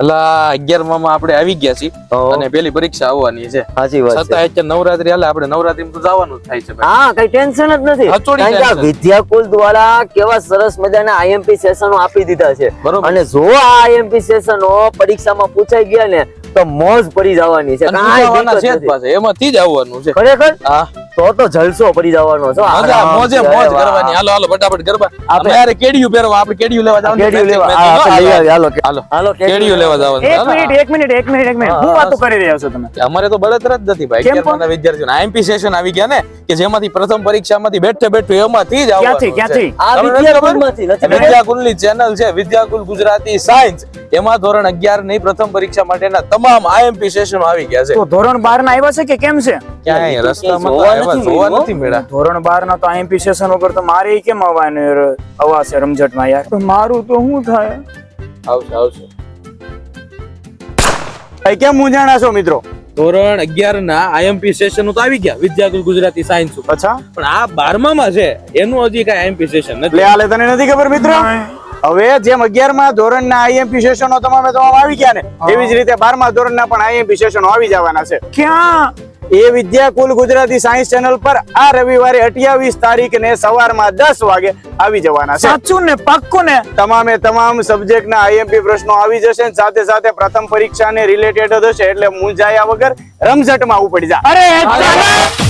એટલે અગિયારમાં આપણે આવી ગયા છીએ અને પેલી પરીક્ષા આવવાની છે. સાચી વાત છતાં અત્યારે નવરાત્રી હાલે આપણે નવરાત્રી તો જવાનું થાય છે હા કઈ ટેન્શન જ નથી. કારણ કે વિદ્યાકુલ દ્વારા કેવા સરસ મજાના આઈએમપી સેશનો આપી દીધા છે. બરોબર. અને જો આ આઈએમપી સેશનો પરીક્ષામાં પૂછાઈ ગયા ને તો મોજ પડી જવાની છે. કાંઈ છે એમાંથી જ આવવાનું છે. ખરેખર? હા. તો તો જલસો પડી જવાનો છો. મજા મોજે મોજ કરવાની. હાલો હાલો ફટાફટ ગરબા. આપણે- યાર કેડિયું પહેરવા આપણે કેડિયું લેવા જવાનું. કેડિયું લેવા હાલો. હાલો હાલો કેડિયું લેવા જવાનું છે. એક મિનિટ એક મિનિટ એક મિનિટ એક મિનિટ. હું વાતો કરી રહ્યા છો તમે. અમારે તો બળતરા જ નથી ભાઈ. કેમ અગિયાર વિદ્યાર્થીઓ. આઈએમપી સેશન આવી ગયા ને કે જેમાંથી પ્રથમ પરીક્ષામાંથી બેઠે બેઠે એમાંથી જ આવવાનું ક્યાંથી છે. ક્યાંથી? આ? વિદ્યાકુલમાંથી નથી વિદ્યાકુલની ચેનલ છે વિદ્યાકુલ ગુજરાતી સાયન્સ. એમાં ધોરણ અગિયારની પ્રથમ પરીક્ષા માટેના તમામ આઈએમપી સેશનો આવી ગયા છે. તો ધોરણ બાર ના આવ્યા છે કે કેમ છે? ક્યાંય રસ્તામાં તો જોવા નથી જોવા મળ્યું, નથી મળ્યા. ધોરણ બાર ના તો આઈએમપી સેશન વગર તો મારે કેમ આવવાનું યાર? છે રમઝટમાં યાર. મારું તો શું થાય? આવશે આવશે. કેમ મૂંઝાણા છો મિત્રો? ધોરણ અગિયાર ના આઈએમપી સેશન તો આવી ગયા વિદ્યાકુલ ગુજરાતી સાયન્સ અચ્છા. પણ આ બારમા માં છે એનું હજી કઈ આઈએમપી સેશન નથી. લે તને નથી ખબર મિત્ર? હવે જેમ અગિયારમાં ધોરણના ધોરણ ના આઈએમપી સેશનો તમામે તમામ આવી ગયા ને એવી જ રીતે બારમા ધોરણ ના પણ આઈએમપી સેશનો આવી જવાના છે. ક્યાં? એ વિદ્યાકુલ ગુજરાતી સાયન્સ ચેનલ પર આ રવિવારે અઠ્યાવીસ તારીખ ને સવારમાં દસ વાગે આવી જવાના છે. સાચું ને પાક્કું ને? તમામે તમામ સબ્જેક્ટ ના આઈએમપી પ્રશ્નો આવી જશે સાથે સાથે પ્રથમ પરીક્ષા ને રિલેટેડ હશે એટલે મૂંઝાયા વગર રમઝટમાં ઉપડી જા. અરે ચાલો.